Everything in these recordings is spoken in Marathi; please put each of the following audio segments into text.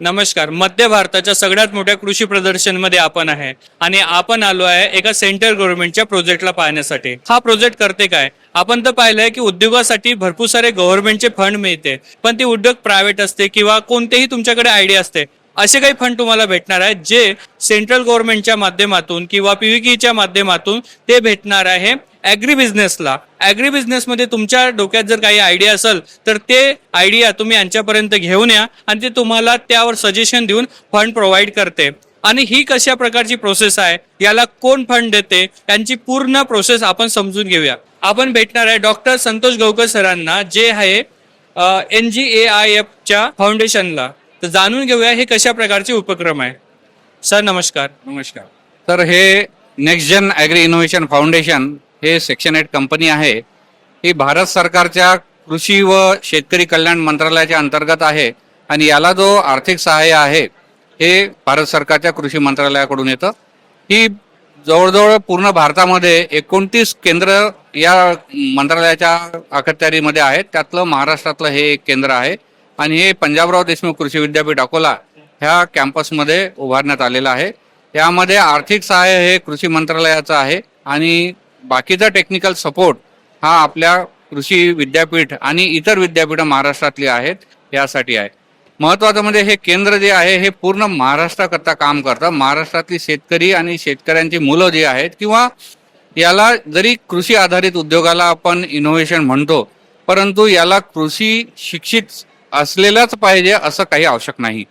नमस्कार. मध्य भारताच्या सगळ्यात मोठ्या कृषी प्रदर्शनमध्ये आपण आहे. आणि आपण आलो आहे एका सेंट्रल गव्हर्नमेंटच्या प्रोजेक्टला पाहण्यासाठी. हा प्रोजेक्ट करते काय? आपण तर पाहिलंय की उद्योगासाठी भरपूर सारे गव्हर्नमेंटचे फंड मिळते. पण ते उद्योग प्रायव्हेट असते किंवा कोणतेही तुमच्याकडे आयडिया असते. असे काही फंड तुम्हाला भेटणार आहेत जे सेंट्रल गव्हर्नमेंटच्या माध्यमातून किंवा पीव्हीकीच्या माध्यमातून ते भेटणार आहे. ॲग्री बिझनेसला ॲग्री बिझनेसमध्ये तुमच्या डोक्यात जर काही आयडिया असेल तर ते आयडिया तुम्ही यांच्यापर्यंत घेऊन या आणि ते तुम्हाला त्यावर सजेशन देऊन फंड प्रोव्हाइड करते. आणि ही कशा प्रकारची प्रोसेस आहे याला कोण फंड देते यांची पूर्ण प्रोसेस आपण समजून घेऊया. आपण भेटणार आहे डॉक्टर संतोष गवकर सरांना जे आहे एन जी ए आय एफच्या फाउंडेशनला तर जाणून घेऊया हे कशा प्रकारचे उपक्रम आहे. सर नमस्कार. नमस्कार. तर हे next gen agri innovation foundation हे सेक्शन एट कंपनी आहे ही भारत सरकारच्या कृषी व शेतकरी कल्याण मंत्रालयाच्या अंतर्गत आहे आणि याला जो आर्थिक सहाय्य आहे हे भारत सरकारच्या कृषी मंत्रालयाकडून येतं. ही जवळजवळ पूर्ण भारतामध्ये एकोणतीस केंद्र या मंत्रालयाच्या अखत्यारीमध्ये आहेत. त्यातलं महाराष्ट्रातलं हे एक केंद्र आहे आणि हे पंजाबराव देशमुख कृषी विद्यापीठ अकोला ह्या कॅम्पसमध्ये उभारण्यात आलेलं आहे. यामध्ये आर्थिक सहाय्य हे कृषी मंत्रालयाचं आहे आणि बाकीचा टेक्निकल सपोर्ट हा आपल्या कृषी विद्यापीठ आणि इतर विद्यापीठं महाराष्ट्रातली आहेत यासाठी आहे. महत्वाचं म्हणजे हे केंद्र जे आहे हे पूर्ण महाराष्ट्राकरता काम करतं. महाराष्ट्रातली शेतकरी आणि शेतकऱ्यांची मुलं जी आहेत किंवा याला जरी कृषी आधारित उद्योगाला आपण इनोव्हेशन म्हणतो परंतु याला कृषी शिक्षित असलेलाच पाहिजे असं काही आवश्यक नाही.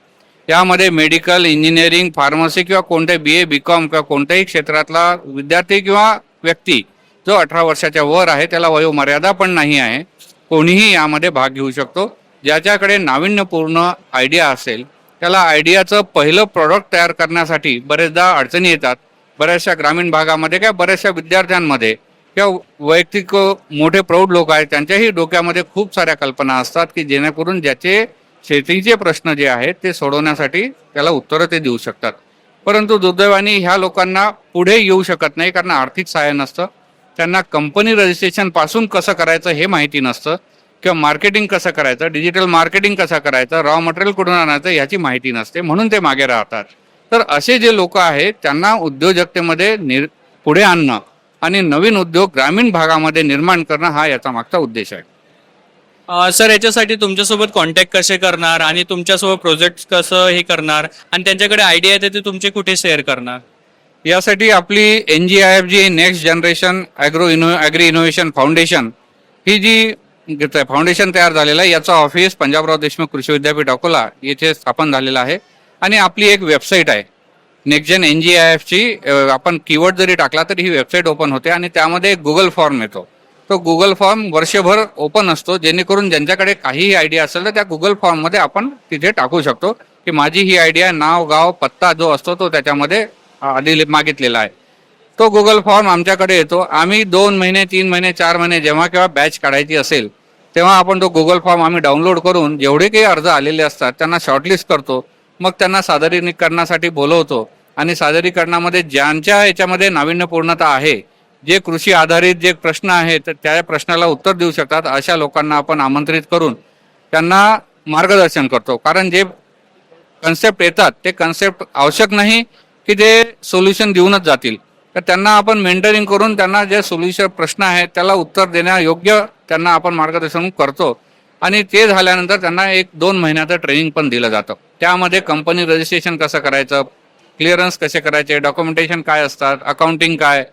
यामध्ये मेडिकल इंजिनिअरिंग फार्मसी किंवा कोणत्याही बी ए बी कॉम किंवा कोणत्याही क्षेत्रातला विद्यार्थी किंवा व्यक्ती जो अठरा वर्षाच्या वर आहे त्याला वयोमर्यादा पण नाही आहे कोणीही यामध्ये भाग घेऊ शकतो. ज्याच्याकडे नाविन्यपूर्ण आयडिया असेल त्याला आयडियाचं पहिलं प्रॉडक्ट तयार करण्यासाठी बरेचदा अडचणी येतात. बऱ्याचशा ग्रामीण भागामध्ये किंवा बऱ्याचशा विद्यार्थ्यांमध्ये किंवा वैयक्तिक मोठे प्रौढ लोक आहेत त्यांच्याही डोक्यामध्ये खूप साऱ्या कल्पना असतात की जेणेकरून ज्याचे शेतीचे प्रश्न जे आहेत ते सोडवण्यासाठी त्याला उत्तरं ते देऊ शकतात. परंतु दुर्दैवाने ह्या लोकांना पुढे येऊ शकत नाही कारण आर्थिक सहाय्य नसतं. त्यांना कंपनी रजिस्ट्रेशनपासून कसं करायचं हे माहिती नसतं. किंवा मार्केटिंग कसं करायचं डिजिटल मार्केटिंग कसं करायचं रॉ मटेरियल कुठून आणायचं याची माहिती नसते म्हणून ते मागे राहतात. तर असे जे लोक आहेत त्यांना उद्योजकतेमध्ये निर पुढे आणणं आणि नवीन उद्योग ग्रामीण भागामध्ये निर्माण करणं हा याचा मागचा उद्देश आहे. सर याच्यासाठी तुमच्यासोबत कॉन्टॅक्ट कसे करणार आणि तुमच्यासोबत प्रोजेक्ट कसं हे करणार आणि त्यांच्याकडे आयडिया येते ते तुमचे कुठे शेअर करणार? यासाठी आपली N G I F G next generation agro inno agri innovation foundation he G foundation तयार झालेलं आहे याचं ऑफिस पंजाबराव देशमुख कृषी विद्यापीठ अकोला येथे स्थापन झालेलं आहे. आणि आपली एक वेबसाईट आहे. नेक्स्ट जन एन जी आय एफची आपण कीवर्ड जरी टाकला तरी ही वेबसाईट ओपन होते आणि त्यामध्ये गुगल फॉर्म येतो. तो गुगल फॉर्म वर्षभर ओपन असतो. जेणेकरून ज्यांच्याकडे काहीही आयडिया असेल तर त्या गुगल फॉर्ममध्ये आपण तिथे टाकू शकतो. की माझी ही आयडिया नाव गाव पत्ता जो असतो तो त्याच्यामध्ये आधी मागितलेला आहे. तो गुगल फॉर्म आमच्याकडे येतो. आम्ही दोन महिने तीन महिने चार महिने जेव्हा केव्हा बॅच काढायची असेल तेव्हा आपण तो गुगल फॉर्म आम्ही डाउनलोड करून जेवढे काही अर्ज आलेले असतात त्यांना शॉर्टलिस्ट करतो. मग त्यांना सादरीकरणासाठी बोलवतो. आणि सादरीकरणामध्ये ज्यांच्या याच्यामध्ये नाविन्यपूर्णता आहे जे कृषी आधारित जे प्रश्न आहेत तर त्या प्रश्नाला उत्तर देऊ शकतात अशा लोकांना आपण आमंत्रित करून त्यांना मार्गदर्शन करतो. कारण जे कन्सेप्ट येतात ते कन्सेप्ट आवश्यक नाही की ते सोल्युशन देऊनच जातील. तर त्यांना आपण मेंटरिंग करून त्यांना जे सोल्युशन प्रश्न आहेत त्याला उत्तर देण्यायोग्य त्यांना आपण मार्गदर्शन करतो. आणि ते झाल्यानंतर त्यांना एक दोन महिन्याचं ट्रेनिंग पण दिलं जातं. त्यामध्ये कंपनी रजिस्ट्रेशन कसं करायचं क्लिअरन्स कसे करायचे डॉक्युमेंटेशन काय असतात अकाउंटिंग काय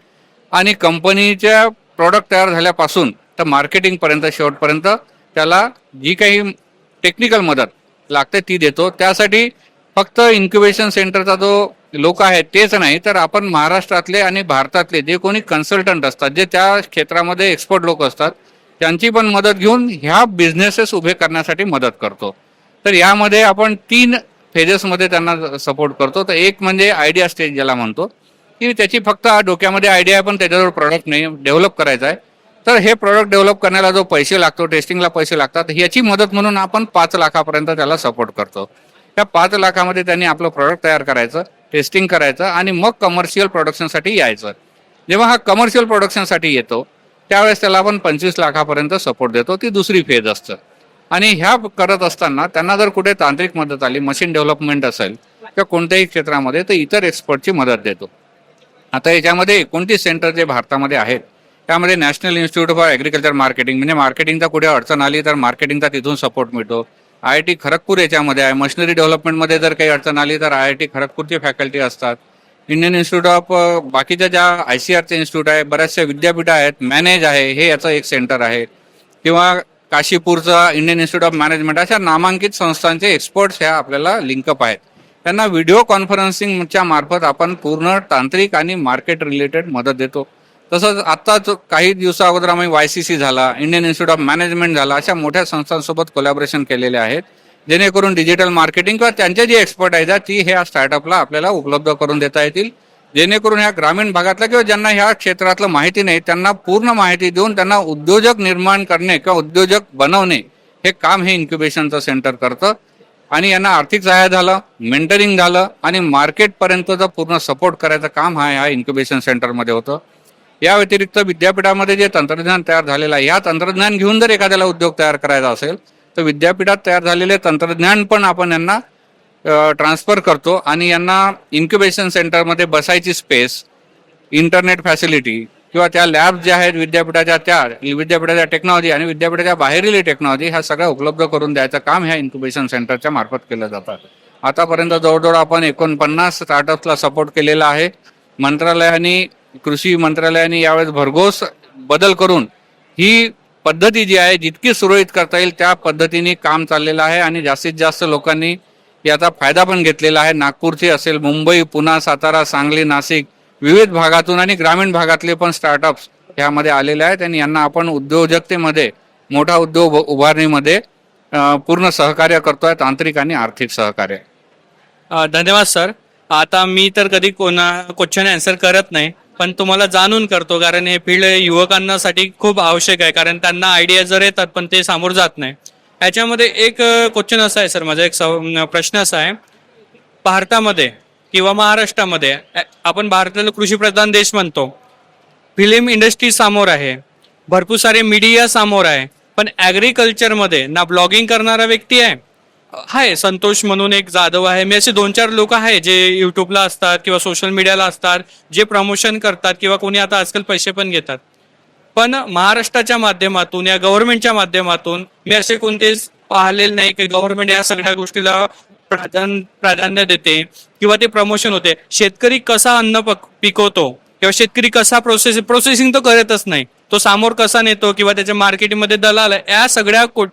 आणि कंपनीच्या प्रॉडक्ट तयार झाल्यापासून तर मार्केटिंगपर्यंत शेवटपर्यंत त्याला जी काही टेक्निकल मदत लागते ती देतो. त्यासाठी फक्त इन्क्युबेशन सेंटरचा जो लोक आहे तेच नाही तर आपण महाराष्ट्रातले आणि भारतातले जे कोणी कन्सल्टंट असतात जे त्या क्षेत्रामध्ये एक्सपर्ट लोक असतात त्यांची पण मदत घेऊन ह्या बिझनेसेस उभे करण्यासाठी मदत करतो. तर यामध्ये आपण तीन फेजेसमध्ये त्यांना सपोर्ट करतो. तर एक म्हणजे आयडिया स्टेज ज्याला म्हणतो की त्याची फक्त डोक्यामध्ये आयडिया आहे पण त्याच्याजवळ प्रॉडक्ट नाही डेव्हलप करायचा आहे. तर हे प्रॉडक्ट डेव्हलप करण्याला जो पैसे लागतो टेस्टिंगला पैसे लागतात ह्याची मदत म्हणून आपण पाच लाखापर्यंत त्याला सपोर्ट करतो. त्या पाच लाखामध्ये त्यांनी आपलं प्रॉडक्ट तयार करायचं टेस्टिंग करायचं आणि मग कमर्शियल प्रोडक्शनसाठी यायचं. जेव्हा हा कमर्शियल प्रोडक्शनसाठी येतो त्यावेळेस त्याला आपण पंचवीस लाखापर्यंत सपोर्ट देतो ती दुसरी फेज असतं. आणि ह्या करत असताना त्यांना जर कुठे तांत्रिक मदत आली मशीन डेव्हलपमेंट असेल किंवा कोणत्याही क्षेत्रामध्ये तर इतर एक्सपर्टची मदत देतो. आता याच्यामध्ये एकोणतीस सेंटर जे भारतामध्ये आहेत? त्यामध्ये national institute of agriculture marketing म्हणजे मार्केटिंगचा कुठे अडचण आली तर मार्केटिंगचा तिथून सपोर्ट मिळतो. आय आय टी खरगपूर याच्यामध्ये आहे. मशिनरी डेव्हलपमेंटमध्ये जर काही अडचण आली तर आय आय टी खरगपूरची फॅकल्टी असतात. इंडियन इन्स्टिट्यूट ऑफ बाकीच्या ज्या आय सी आरचे इन्स्टिट्यूट आहे बऱ्याचशा विद्यापीठ आहेत मॅनेज आहे हे याचं एक सेंटर आहे. किंवा काशीपूरचं इंडियन इन्स्टिट्यूट ऑफ मॅनेजमेंट अशा नामांकित संस्थांचे एक्सपर्ट्स ह्या आपल्याला लिंकअप आहेत. त्यांना व्हिडिओ कॉन्फरन्सिंगच्या मार्फत आपण पूर्ण तांत्रिक आणि मार्केट रिलेटेड मदत देतो. तसंच आत्ताच काही दिवसा अगोदर आम्ही वाय सी सी झाला इंडियन इन्स्टिट्यूट ऑफ मॅनेजमेंट झाला अशा मोठ्या संस्थांसोबत कोलॅबरेशन केलेले आहेत जेणेकरून डिजिटल मार्केटिंग किंवा त्यांचे जे एक्सपर्ट आहेत ती ह्या स्टार्टअपला आपल्याला उपलब्ध करून देता येतील. जेणेकरून ह्या ग्रामीण भागातल्या किंवा ज्यांना ह्या क्षेत्रातलं माहिती नाही त्यांना पूर्ण माहिती देऊन त्यांना उद्योजक निर्माण करणे किंवा उद्योजक बनवणे हे काम हे इन्क्युबेशनचं सेंटर करतं. आणि यांना आर्थिक सहाय्य झालं मेंटरिंग झालं आणि मार्केटपर्यंतचं पूर्ण सपोर्ट करायचं काम हा या इन्क्युबेशन सेंटरमध्ये होतं. या व्यतिरिक्त विद्यापीठामध्ये जे तंत्रज्ञान तयार झालेलं आहे या तंत्रज्ञान घेऊन जर एखाद्याला उद्योग तयार करायचा असेल तर विद्यापीठात तयार झालेले तंत्रज्ञान पण आपण यांना ट्रान्सफर करतो आणि यांना इन्क्युबेशन सेंटरमध्ये बसायची स्पेस इंटरनेट फॅसिलिटी किंवा त्या लॅब ज्या आहेत विद्यापीठाच्या त्या विद्यापीठाच्या टेक्नॉलॉजी आणि विद्यापीठाच्या बाहेरील टेक्नॉलॉजी ह्या सगळ्या उपलब्ध करून द्यायचं काम ह्या इन्क्युबेशन सेंटरच्या मार्फत केलं जातं आतापर्यंत जवळजवळ आपण एकोणपन्नास स्टार्टअप्सला सपोर्ट केलेला आहे. मंत्रालयाने कृषी मंत्रालयाने यावेळेस भरघोस बदल करून ही पद्धती जी आहे जितकी सुरळीत करता येईल त्या पद्धतीने काम चाललेलं आहे आणि जास्तीत जास्त लोकांनी याचा फायदा पण घेतलेला आहे. नागपूरचे असेल मुंबई पुणे सातारा सांगली नाशिक विविध भागातून आणि ग्रामीण भागातले पण स्टार्टअप्स यामध्ये आलेले आहेत आणि यांना आपण उद्योजकतेमध्ये मोठा उद्योग उभारणीमध्ये पूर्ण सहकार्य करतोय तांत्रिक आणि आर्थिक सहकार्य. धन्यवाद सर. आता मी तर कधी कोणा क्वेश्चन आन्सर करत नाही पण तुम्हाला जाणून करतो कारण हे फील्ड युवकांनासाठी खूप आवश्यक आहे कारण त्यांना आयडिया जर येतात पण ते सामोर जात नाही. याच्यामध्ये एक क्वेश्चन असा आहे सर माझा एक प्रश्न असा आहे. भारतामध्ये किंवा महाराष्ट्रामध्ये आपण भारताला कृषीप्रधान देश म्हणतो. फिल्म इंडस्ट्री समोर आहे. भरपूर सारे मीडिया समोर आहे. पण ॲग्रिकल्चरमध्ये ना ब्लॉगिंग करणारा व्यक्ती आहे. आहे संतोष म्हणून एक जाधव आहे. मी असे दोन चार लोक आहे जे युट्यूबला असतात किंवा सोशल मीडियाला असतात जे प्रमोशन करतात किंवा कोणी आता आजकाल पैसे पण घेतात. पण महाराष्ट्राच्या माध्यमातून या गव्हर्नमेंटच्या माध्यमातून मी असे कोणतेच पाहिलेले नाही की गव्हर्नमेंट या सगळ्या गोष्टीला प्राधान्य प्राधान्य देते किंवा ते प्रमोशन होते. शेतकरी कसा अन्न पक- पिकवतो किंवा शेतकरी कसा प्रोसेस प्रोसेसिंग तो करतच नाही. तो समोर कसा नेतो किंवा त्याच्या मार्केटमध्ये दलाल या सगळ्या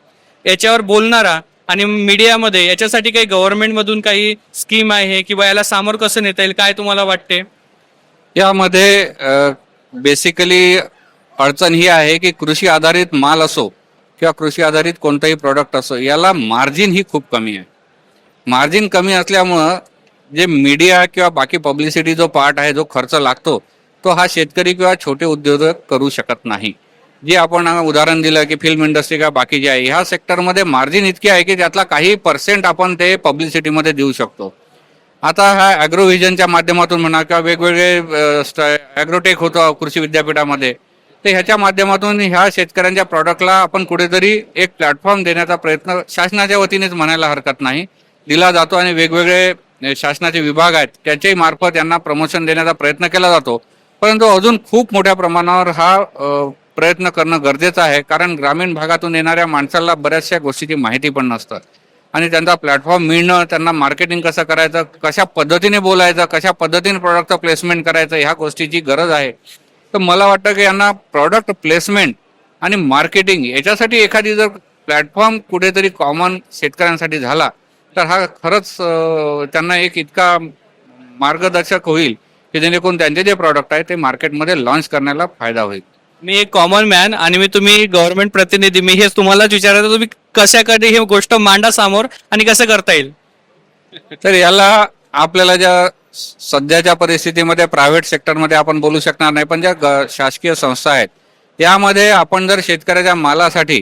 याच्यावर बोलणारा आणि मीडियामध्ये याच्यासाठी काही गव्हर्नमेंटमधून काही स्कीम आहे किंवा याला समोर कसं नेता येईल काय तुम्हाला वाटते? यामध्ये बेसिकली अडचण ही आहे की कृषी आधारित माल असो किंवा कृषी आधारित कोणताही प्रॉडक्ट असो याला मार्जिन ही खूप कमी आहे. मार्जिन कमी असल्यामुळं जे मीडिया किंवा बाकी पब्लिसिटी जो पार्ट आहे जो खर्च लागतो तो हा शेतकरी किंवा छोटे उद्योजक करू शकत नाही. जे आपण उदाहरण दिलं की फिल्म इंडस्ट्री किंवा बाकी जे आहे ह्या सेक्टरमध्ये मार्जिन इतके आहे की त्यातला काही पर्सेंट आपण ते पब्लिसिटीमध्ये देऊ शकतो. आता हा ॲग्रोव्हिजनच्या माध्यमातून म्हणा किंवा वेगवेगळे ॲग्रोटेक होतं कृषी विद्यापीठामध्ये तर ह्याच्या माध्यमातून ह्या शेतकऱ्यांच्या प्रॉडक्टला आपण कुठेतरी एक प्लॅटफॉर्म देण्याचा प्रयत्न शासनाच्या वतीनेच म्हणायला हरकत नाही. दिला जातो आणि वेगवेगळे शासनाचे विभाग आहेत त्याच्याही मार्फत यांना प्रमोशन देण्याचा प्रयत्न केला जातो. परंतु अजून खूप मोठ्या प्रमाणावर हा प्रयत्न करणं गरजेचं आहे कारण ग्रामीण भागातून येणाऱ्या माणसाला बऱ्याचशा गोष्टीची माहिती पण नसतं आणि त्यांचा प्लॅटफॉर्म मिळणं त्यांना मार्केटिंग कसं करायचं कशा पद्धतीने बोलायचं कशा पद्धतीने प्रॉडक्टचं प्लेसमेंट करायचं ह्या गोष्टीची गरज आहे. तर मला वाटतं की यांना प्रॉडक्ट प्लेसमेंट आणि मार्केटिंग याच्यासाठी एखादी जर प्लॅटफॉर्म कुठेतरी कॉमन शेतकऱ्यांसाठी झाला तर हा खरंच त्यांना एक इतका मार्गदर्शक होईल की जेणेकरून त्यांचे जे प्रॉडक्ट आहे ते मार्केटमध्ये लॉन्च करण्याला फायदा होईल. मी एक कॉमन मॅन आणि मी तुम्ही गव्हर्नमेंट प्रतिनिधी मी हेच तुम्हालाच विचारायचं तुम्ही कशाकडे ही गोष्ट मांडा समोर आणि कसं करता येईल? तर याला आपल्याला ज्या सध्याच्या परिस्थितीमध्ये प्रायव्हेट सेक्टरमध्ये आपण बोलू शकणार नाही पण ज्या शासकीय संस्था आहेत यामध्ये आपण जर शेतकऱ्याच्या मालासाठी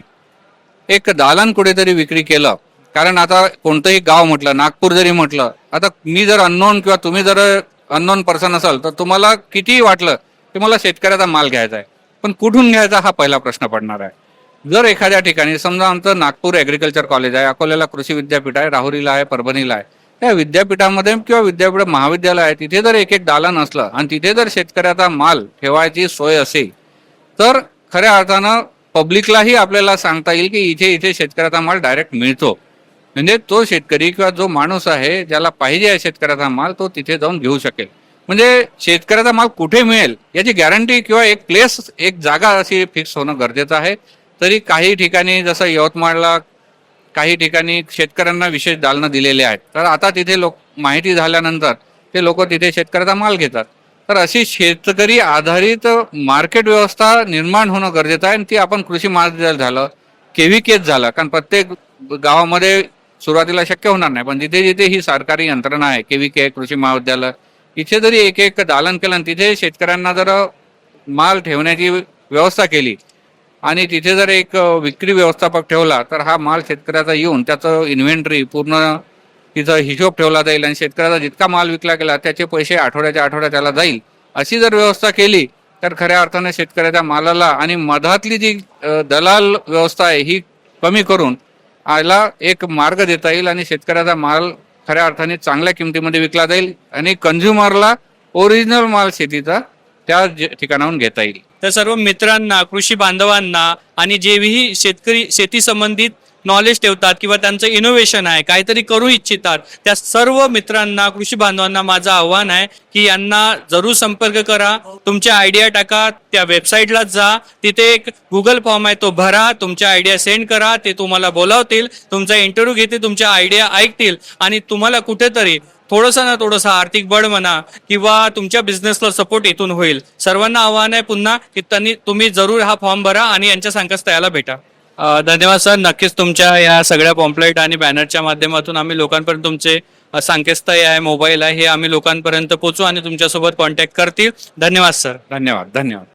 एक दालन कुठेतरी विक्री केलं कारण आता कोणतंही गाव म्हटलं नागपूर जरी म्हटलं आता मी जर अननोन किंवा तुम्ही जर अननोन पर्सन असाल तर तुम्हाला कितीही वाटलं की मला शेतकऱ्याचा माल घ्यायचा आहे. पण कुठून घ्यायचा हा पहिला प्रश्न पडणार आहे. जर एखाद्या ठिकाणी समजा आमचं नागपूर ॲग्रिकल्चर कॉलेज आहे अकोल्याला कृषी विद्यापीठ आहे राहुरीला आहे परभणीला आहे. त्या विद्यापीठामध्ये किंवा विद्यापीठ महाविद्यालय आहे तिथे जर एक एक दालन असलं आणि तिथे जर शेतकऱ्याचा माल ठेवायची सोय असेल तर खऱ्या अर्थानं पब्लिकलाही आपल्याला सांगता येईल की इथे इथे शेतकऱ्याचा माल डायरेक्ट मिळतो. म्हणजे तो शेतकरी किंवा जो माणूस आहे ज्याला पाहिजे आहे शेतकऱ्याचा माल तो तिथे जाऊन घेऊ शकेल. म्हणजे शेतकऱ्याचा माल कुठे मिळेल याची गॅरंटी किंवा एक प्लेस एक जागा अशी फिक्स होणं गरजेचं आहे. तरी काही ठिकाणी जसं यवतमाळला काही ठिकाणी शेतकऱ्यांना विशेष दालनं दिलेले आहेत. तर आता तिथे लोक माहिती झाल्यानंतर ते लोक तिथे शेतकऱ्याचा माल घेतात. तर अशी शेतकरी आधारित मार्केट व्यवस्था निर्माण होणं गरजेचं आहे आणि ती आपण कृषी महाविद्यालय झालं केव्ही केस झालं. कारण प्रत्येक गावामध्ये सुरुवातीला शक्य होणार नाही पण जिथे जिथे ही सरकारी यंत्रणा आहे के व्ही के कृषी महाविद्यालय इथे जरी एक एक दालन केलं आणि तिथे शेतकऱ्यांना जर माल ठेवण्याची व्यवस्था केली आणि तिथे जर एक विक्री व्यवस्थापक ठेवला तर हा माल शेतकऱ्याचा येऊन त्याचं इन्व्हेंटरी पूर्ण तिचा हिशोब ठेवला जाईल आणि शेतकऱ्याचा जितका माल विकला गेला त्याचे पैसे आठवड्याच्या आठवड्यात त्याला जाईल. अशी जर व्यवस्था केली तर खऱ्या अर्थाने शेतकऱ्याच्या मालाला आणि मधातली जी दलाल व्यवस्था आहे ही कमी करून आयला एक मार्ग देता येईल आणि शेतकऱ्याचा माल खऱ्या अर्थाने चांगल्या किमतीमध्ये विकला जाईल आणि कंझ्युमरला ओरिजिनल माल शेतीचा त्या ठिकाणाहून घेता येईल. तर सर्व मित्रांना कृषी बांधवांना आणि जेही शेतकरी शेती संबंधित नॉलेज ठेवतात किंवा त्यांचं इनोव्हेशन आहे काहीतरी करू इच्छितात त्या सर्व मित्रांना कृषी बांधवांना माझं आव्हान आहे की यांना जरूर संपर्क करा. तुमच्या आयडिया टाका त्या वेबसाईटला जा. तिथे एक गुगल फॉर्म आहे तो भरा तुमच्या आयडिया सेंड करा ते तुम्हाला बोलावतील. तुमचा इंटरव्ह्यू घेतील तुमच्या आयडिया ऐकतील. आणि तुम्हाला कुठेतरी थोडंसं ना थोडंसं आर्थिक बळ म्हणा किंवा तुमच्या बिझनेसला सपोर्ट इथून होईल. सर्वांना आव्हान आहे पुन्हा की त्यांनी तुम्ही जरूर हा फॉर्म भरा आणि यांच्या संकेतस्थळाला भेटा. धन्यवाद सर. नक्कीच तुमच्या या सगळ्या पॉम्पलेट आणि बॅनरच्या माध्यमातून आम्ही लोकांपर्यंत तुमचे संकेतस्थळ आहे मोबाईल आहे हे आम्ही लोकांपर्यंत पोहोचू आणि तुमच्यासोबत कॉन्टॅक्ट करतील. धन्यवाद सर. धन्यवाद धन्यवाद.